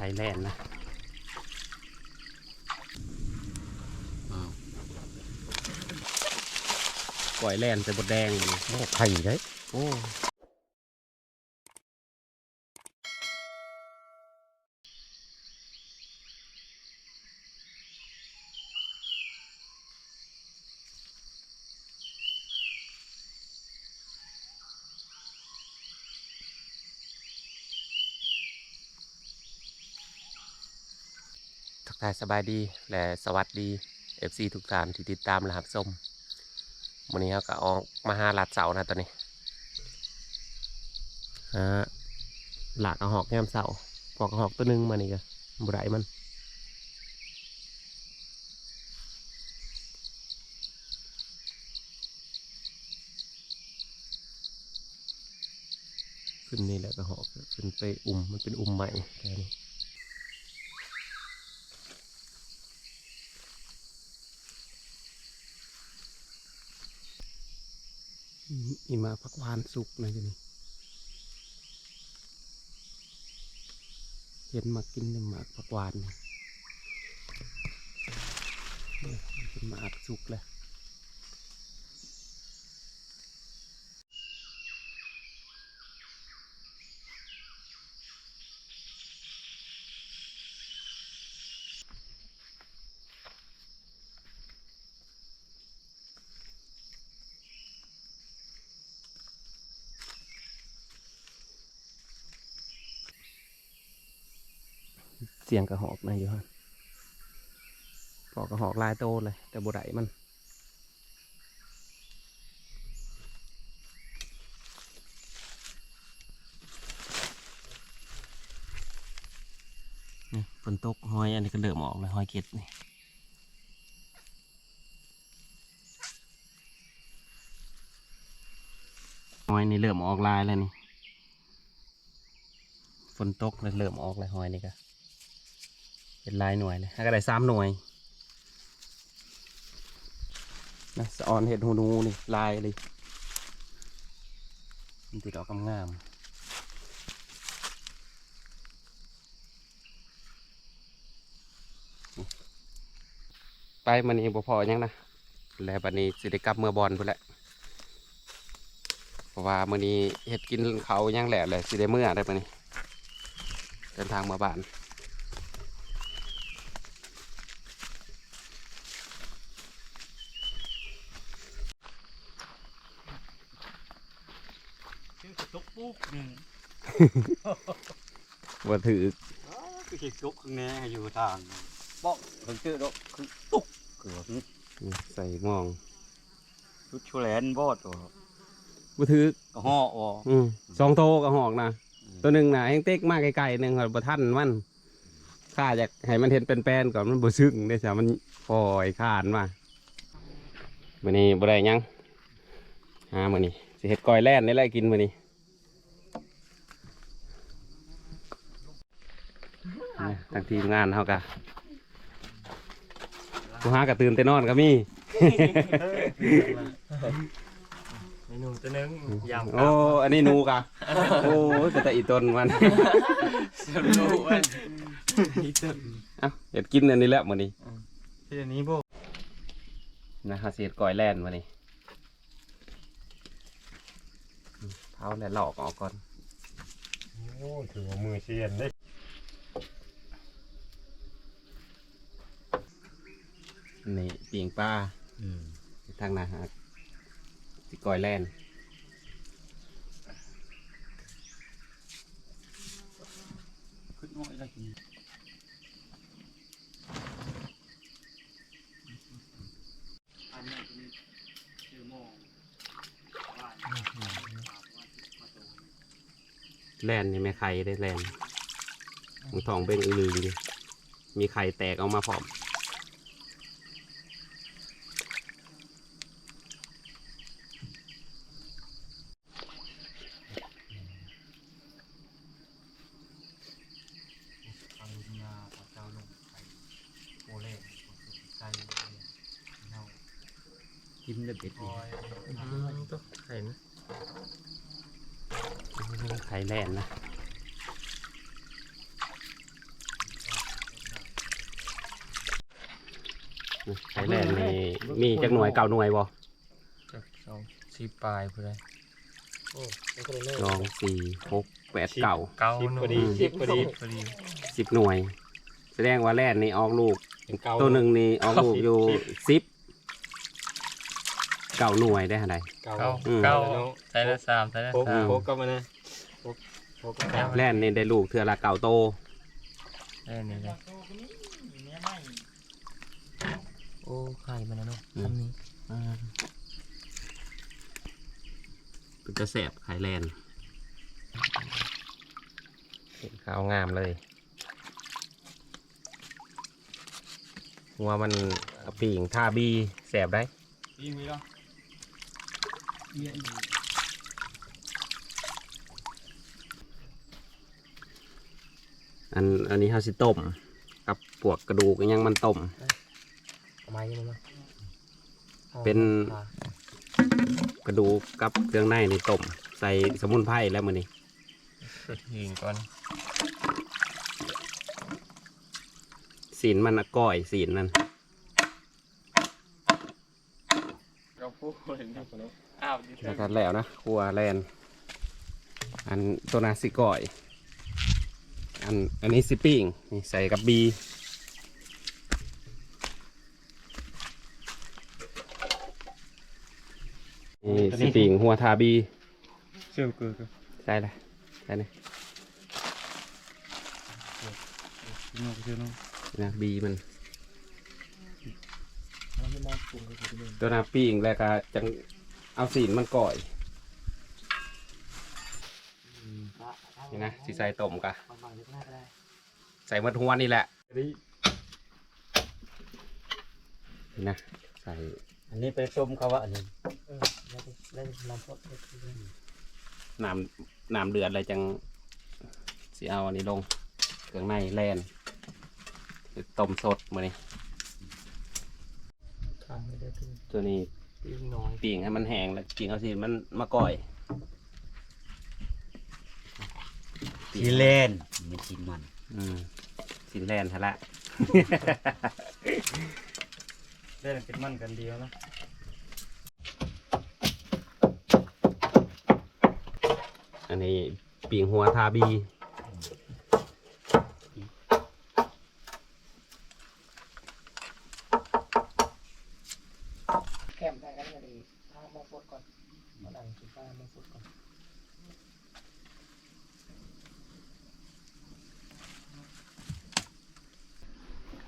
ไทยแลนด์นะอ้าวก่อยแลนด์ใส่บดแดงนี่โอ้ไข่ได้ โอ้ สบายดีและสวัสดี FC ทุกท่านที่ติดตามและรับชมวันนี้เราก็ออกมาหาหลัดเสานะตอนนี้ฮะหลากเอาหอกแง้มเสาปอกอหอกตัวหนึงมานี่ก็บุไรมันขึ้นนี่แหละก็หอกขึ้นไปอุ่มมันเป็นอุ่มใหม่แค่นี้ นี่มาพักหวานสุกนะจ๊ะนี่เห็นมากินเนี่ยหมากพักหวานเนี่ยเนี่ยเป็นหมากสุกเลยเสียงกระหอกนะอยู่ฮะปอกกระหอกลายโตเลย แต่บุไรมันนี่ฝนตกหอยอันนี้ก็เดิมออกเลยหอยเก็ดนี่หอยนี่เริ่มออกลายแล้วนี่ ฝนตกเลยเริ่มออกเลยหอยนี่ก็ เป็นลายหน่วยเลยก็ได้สามหน่วยนะสะออนเห็ดหูนูนี่ลายเลยมันติดออกงามไปมันนี้บ่พอยังนะแล้วบัดนี้สิได้กลับเมื่อบอลพุ่นแหละเพราะว่ามื้อนี้เฮ็ดกินเขายังแหละเลยสิได้เมื่อได้มื้อนี้เดินทางมาบ้าน ชื่อตกปุ๊กหนึ่ง บ่ถือคือเห็ดตกข้างในอยู่ทางบอกถึงชื่อดอกคือตุกเกือบใส่หมองชุดชูแลนบอดตัวบ่ถือกระห่อออืมสองโตก็หอกนะตัวหนึ่งน่ะแห้งเต็กมากไกลๆหนึ่งหอยบ่ทันมันข้าอยากให้มันเห็นเป็นแปลนๆก่อนมันบ่ซึ้งเด้จ้ะมันปล่อยข้านมามื้อนี้บ่ได้หยังหามื้อนี้สิเฮ็ดก้อยแล่นนี่แหละกินมื้อนี้นะ ทางทีมงานเฮากะผู้หากะตื่นแต่นอนก็มีเมนูตัวนึงยำโอ้อันนี้หนูกะโอ้ยก็แต่อีต้นมันสรุปว่าอีตัวเอ้าอยากกินอันนี้แหละมื้อนี้ที่อันนี้พวกนะฮะเสียดก่อยแล่นมานี่เท้าและหลอกออกก่อนโอ้ถือว่ามือเชียนได้ นี่ปีงปลาทางนาฮะสิก่อยแล่นขึ้นน้อยเลยอันนี้คือมองแล่นนี่ไม่ไข่ได้แล่นมันทองเบ่งอือลือดิมีไข่แตกออกมาพร้อม กินเลยเป็ดนี่ตัไข่นะไข่แลนนะไข่แลนมีมีจักหน่วยเก่าหน่วยบ่จักสองสี่ปลายเพื่อนสองสี่หกแปดเก่าเก่าพอดีสิบพอดีพอดีสิบหน่วย แสดงว่าแรดนี่ออกลูกตัวหนึ่งนี่ออกลูกอยู่สิบ เก่าหน่วยได้เท่าไหร่เก่าเก้าอืม เก้าแล้วเนาะใส่ละสามใส่ละโคกสามโคกก็มานะโคกโคกก็เก่าแลนนี่ได้ลูกเทือละเก่าโต ได้นี่เลยโอ้ไข่มันนะเนาะอืมทำนี้เป็นจะแสบไข่แลนเห็นขาวงามเลยหัวมันปีงทาบีแสบได้ยิงมีหรอ เยี่ยมอันอันนี้เฮาสิต้มกับปวกกระดูกอิหยังมันต้มทำไมยังไงเป็นกระดูกกับเครื่องในนี่ต้ม ใส่สมุนไพรแล้วมื้อนี้ยิงก่อนศีลมันอะก้อยศีลมัน เราพูดเห็นดิอ้าวดิ แล้วก็แล้วนะครัวแลนอันตัวนาสิก้อย อันอันนี้สิปิ้งนี่ใส่กับบีนี่สิปิ้งหัวทาบีเชื่อมเกลือใส่เลยใส่เลยน้องเชื่อน้องนะบีมันเราไม่มองปรุงเลยทีเดียวตัวนาปิ้งแล้วก็จัง เอาศีลมันก่อยนี่นะสิใส่ต้มกะบางๆเล็กน้อยก็ได้ใส่หมดหัวนี่แหละนี่นี่นะใส่อันนี้ไปต้มเขาว่าอันนี้เออแล้วก็เล่นน้ำพดเล็กทีเดียวน้ำน้ำเดือดอะไรจังสิเอาอันนี้ลงเครื่องในแลนต้มสดมานี่ทำไม่ได้ถึงตัวนี้ ปีน้อยปิ้งให้มันแห้งแล้วปิ้งเอาศีลมันมาก่อยปิ้งชิเล่นไม่ชินมัน อืมศีลแลนฮะละเล่นเป็นมันกันเดียวนะอันนี้ปิ้งหัวทาบี แคมได้กันก็ดีถ้ามองพดก่อนมาดังกินฟ้ามองพดก่อน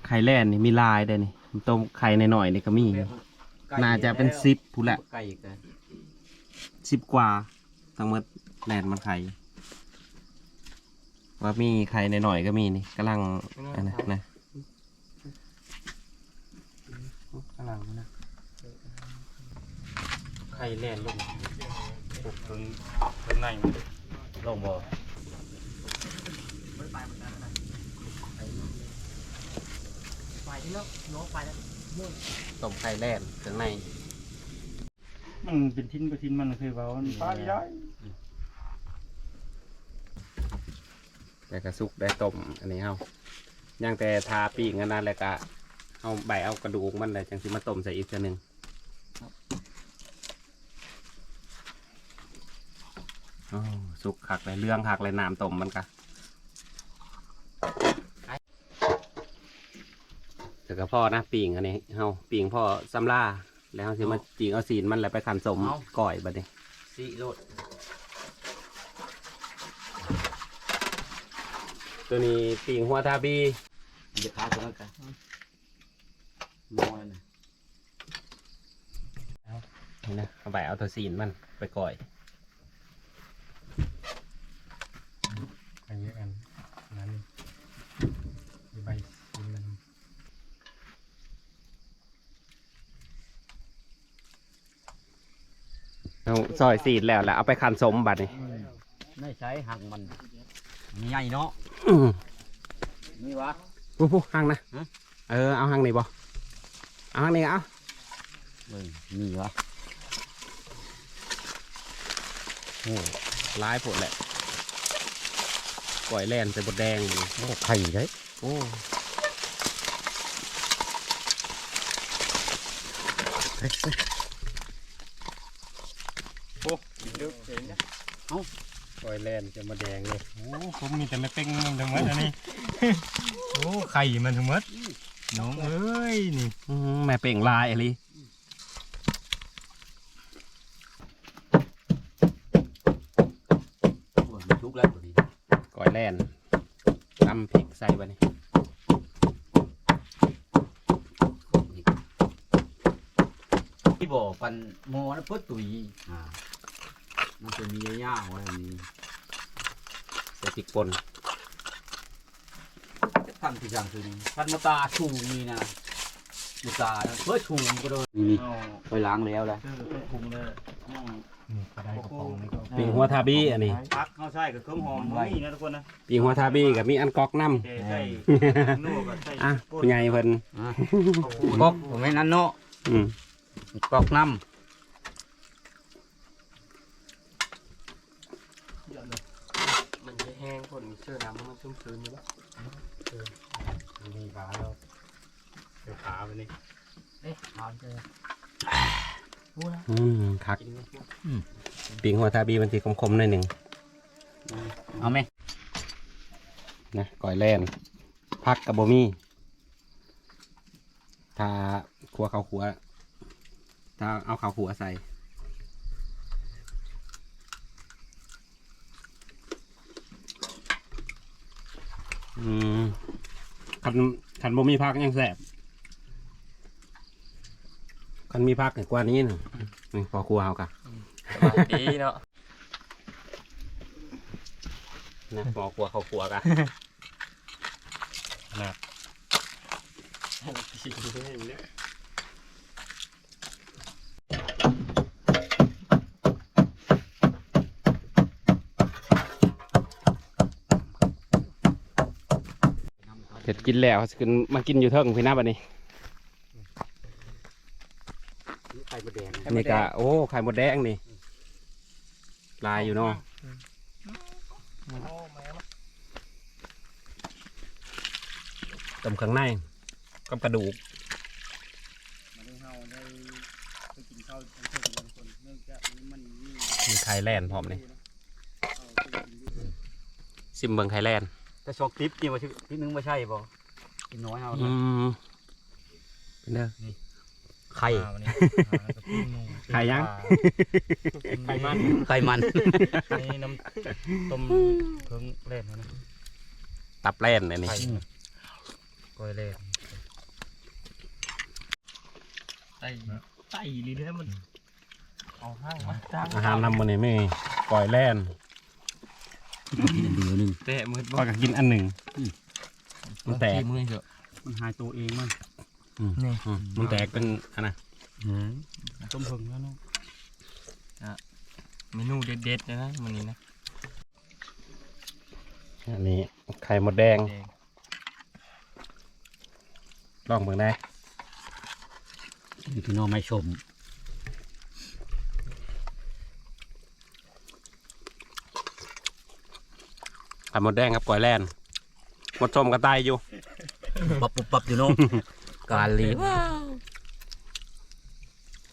ไข่แล่นนี่มีลายได้นี่ต้มไข่ในหน่อยๆนี่ก็มี น่าจะเป็นซิปผู้นแหละไก่อีกแล้วสิบกว่า ทั้งหมดแลนมันไข่ว่ามีไข่ในหน่อยๆก็มีนี่กำลังอันนั้นนะข้างหลังมันนะไข่แล่นลงปลุกถึงถึงในมันลงบ่ ไปที่เนาะน้องไปแล้วมุ่งต้มไข่แล่นเครื่องในมันเป็นทิ้นก็ทิ้นมันคือว่ามันป้าไม่ได้แต่กระซุกได้ต้มอันนี้เฮาย่างแต่ทาปีกอันนั้นแล้วก็เอาใบเอากระดูกมันเลยจังสิมาต้มใส่อีกเทีหนึ่งโอ้สุกคักเลยเรื่องคักเลยน้ำต้มมันกะ แต่ก็พ่อนะปีงอันนี้เฮาปีงพ่อซ้ำล่าแล้วเฮาสิมาจีงเอาสีนมันแล้วไปขันสมก่อยบัดนี้สิโลดตัวนี้ปีงหัวทาบีเดี๋ยวพาตัวนั้นกันน้อยนะนี่นะเอาใบเอาตัวสีนมันไปก่อย อันนี้อันนั้นมีใบกินมัน เอา ซอยสีนแล้วแล้วเอาไปขันสมบัดนี้ไม่ใช้หักมันมีใหญ่เนาะอื้อนี่วะผู้ผู้ห้างนะฮะเออเอาห้างนี่บ่เอาห้างนี่เอาเบิ่งมีวะโอ้ร้ายผดแหละก่อยแล่นใส่บดแดงนี่โอ้ไข่ได้โอ้โอ้ดึกเห็นนะเอ้าปล่ อยแลนจะมาแดงเลย โอ้ผมมีแต่ไม่เป้งมันทั้งหมดอันนี้ โอ้ไข่มันทั้งหมดน้องเอ้ยนี่อืมแม่เป่งลายอะไรโอ้ยมันทุกข์แล้วตัวนี้ก่อยแล่นตำพริกใส่ไปนี่ที่บอกปันโมนะเพิ่นตุยอ่ามันจะมียาวๆอะไรนี้ ใส่พริกป่นท่านที่จังคือนี่ท่านมาตาชูนี่นะมาตาเพื่อชูก็โดนนี่เอาไปล้างแล้วแหละคือเป็นคุมเลยนี่กระไดกระป๋องนี่ก็ปีหัวทาบี้อันนี้พักเข้าใช่กับเครื่องหอมนี่นะทุกคนนะปีหัวทาบี้กับมีอันกอกน้เจใส่นู่กับใส่ำอะผู้ใหญ่เพิ่นอะกอกผมไม่นั่นเนาะอืมกอกน้มันจะแห้งคนมี เสื้อน้ำมันชุ่มชื้นอยู่ปะมีขาแล้วเดี๋ยวขาไปนี่เอ๊ะนอนเจออืมคักกินไม่พวกปีหัวทาบี้มันสีคมๆหน่อยหนึ่งำเอาไหมนะก่อยแล่นพักกับบ่มีถ้าขัวข้าวขัวถ้าเอาข้าวขัวใส่ อืมคันคันบ่มีพักยังแสบคันมีพักกว่านี้นะนี่พอครัวเอากะดีเนาะนะพอครัวเขาครัวกะ เผ็ดกินแล้วสิขึ้นมากินอยู่เทิงพี่น้าบัดนี้ไข่มดแดงนี่กะโอ้ไข่มดแดงนี่ ลายอยู่เนาะต้มข้างในกับกระดูกมันได้เฮาได้ไปกินข้าวเพื่อนคนคนเนื่องจากมันมีมีไข่แลนด์พร้อมเลยซิมเบิงไข่แลนด์ แต่ชอกคลิปนี่ว่าชื่อคลิปนึงไม่ใช่บ่กินน้อยเอาอืมเป็นเด้อไข่ไข่ยังไข่มันไข่มัน นี่น้ำต้มเครื่องเล่นนะตับแลนด์อันนี้ไข่ก้อยเล่นไต่ไต่ลีเด้อมันเอาห้างมาจ้างอาหารนำมันนี่ไม่ก่อยแลนด์ กินอันเดียวหนึงเตะมือก็กินอันหนึ่งมันแตกมือเถอะมันหายตัวเองมันนี่อืมมันแตกเป็นอันน่ะต้มผึ่งแล้วเนาะเมนูเด็ดๆนะวันนี้นะอันนี้ไข่มดแดงแดงลองเบิ่งได้อยู่ที่น้องไม่ชม ไข่มดแดงกับก่อยแลนด์หมดส้มกระต่ายอยู่ ปับปุบปับอยู่เน้อง การลี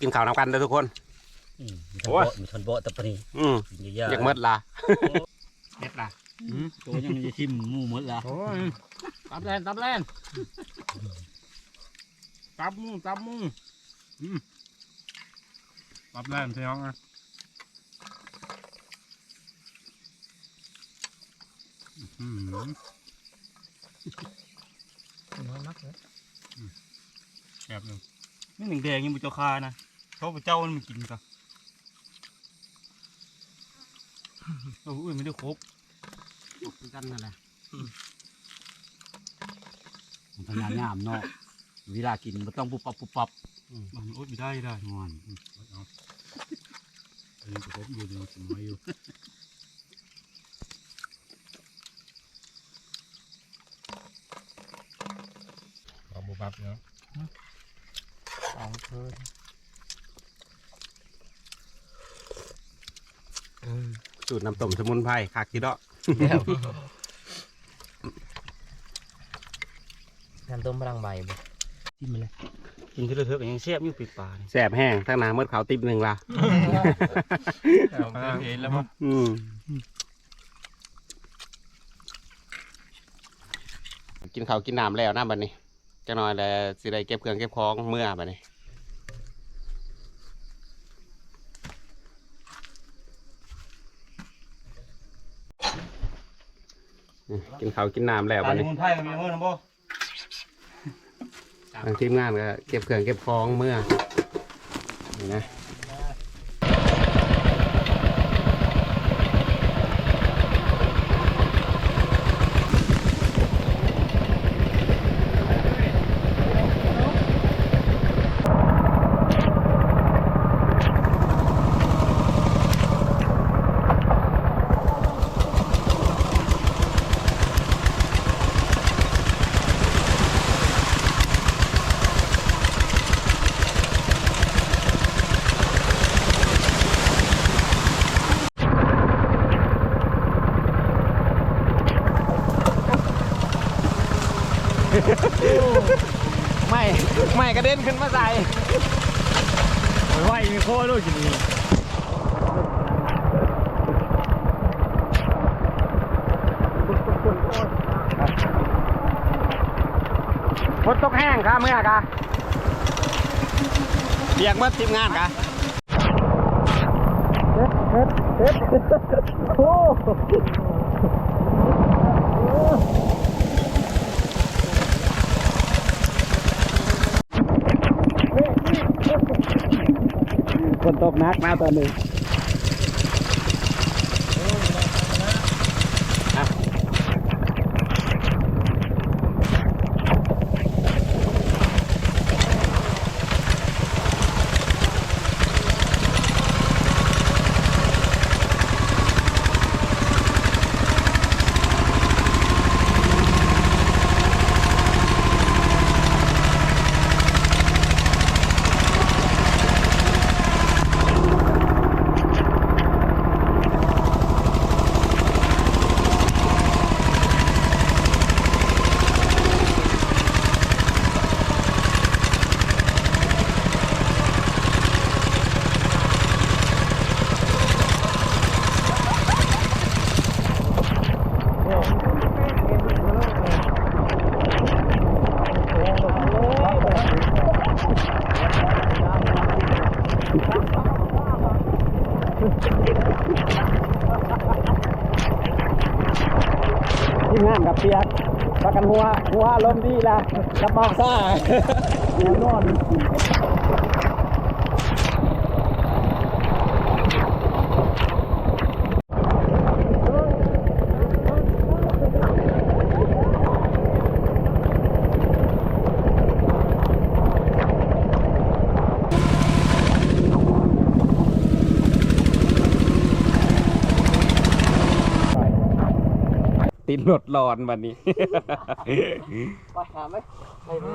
กินข้าวนำกันเด้อทุกคนอืมมีโอ้ทันยโบะมีทันโบะตะปนีอืมกินเยอะๆอยากเมดล่ะเด็ดล่ะอืมตัวยังจะชิมหมูหมดละโอ้ยตับแลนตับแลนตับมูตับมูรับแล่นใช่ไหมอื น้อยนักเลยแบบนึงนี่หนึ่งแดงยังบุเจ้าคานะเขาบุเจ้ามันมากินกันโอ้ยไม่ได้ครบกันนั่นแหละมันพยายามเนาะเวลากินมันต้องปุบปับปุบปับมันอดไม่ได้ได้งอนอันนี้ผมอยู่ในสมัยอยู่ เอาบุบับเนาะสองเพิ่นสูตรน้ำต้มสมุนไพรคักทีเดาะน้ำต้มพลังใบบ่จิ้มไปเลยกินที่เราเถอะก็ยังแซ่บอยู่ปีกปลานี่แสบแห้งทั้งหนาเมื่อเขาวติบหนึ่งละเอาเห็นแล้วมั้งอืมกินข้าวกินน้ำแล้วนะบัดนี้ จังหน่อยแล้วสิได้เก็บเครื่องเก็บของเมื่อบัดนี้นี่กินข้าวกินน้ำแล้วปลาบัดสนี้มุนไพรก็มีเพิ่นนะบ่ทางทีมงานก็เก็บเครื่องเก็บของเมื่อนี่นะ ขึ้นมาใส่โอ้ยไหวมีโค้ลูกกินนี่ฝนตกแห้งครับเมื่อกะเบียกเมื่อทีมงานกะ ฝนตกหนักมาตอนนี้ ประกันหัวหัวลมณ์ดีละกับมองซ่าหัวนอน ติดรถร้อนวันนี้ ไปหาไหมไปไหม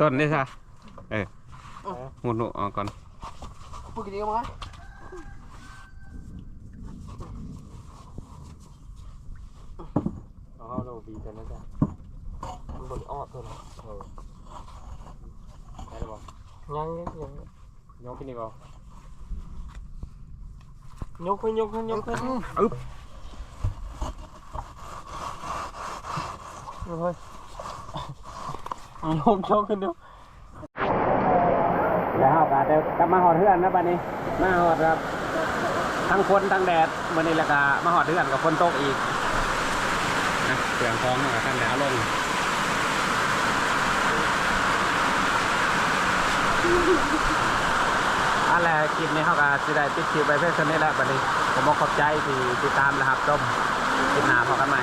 ต้นนี่ใช่เออหมุนหนูออกก่อนพูดกี่ดีกันมาเอาเราบีกันนะจ๊ะมันบริออดตัวนะเออได้หรือเปล่ายังยังยังยกขึ้นดีกว่า ยกขึ้นยกขึ้นยกขึ้นอึ๊บเฮ้ยเอายกยกขึ้นดูแล้วก็เดี๋ยวกลับมาหอดเพื่อนนะบัดนี้ มาหอดครับทั้งฝนทั้งแดดวันนี้แล้วก็มาหอดเพื่อนกับฝนตกอีกนะเสียงคล้องกับท่านแล้วลงอัน และคลิปนี้เขาก็จะได้ปิดคลิปไปเพื่อนนี้แหละบัดนี้ ผมขอบใจที่ติดตามนะครับชมคลิปหน้าพอกันใหม่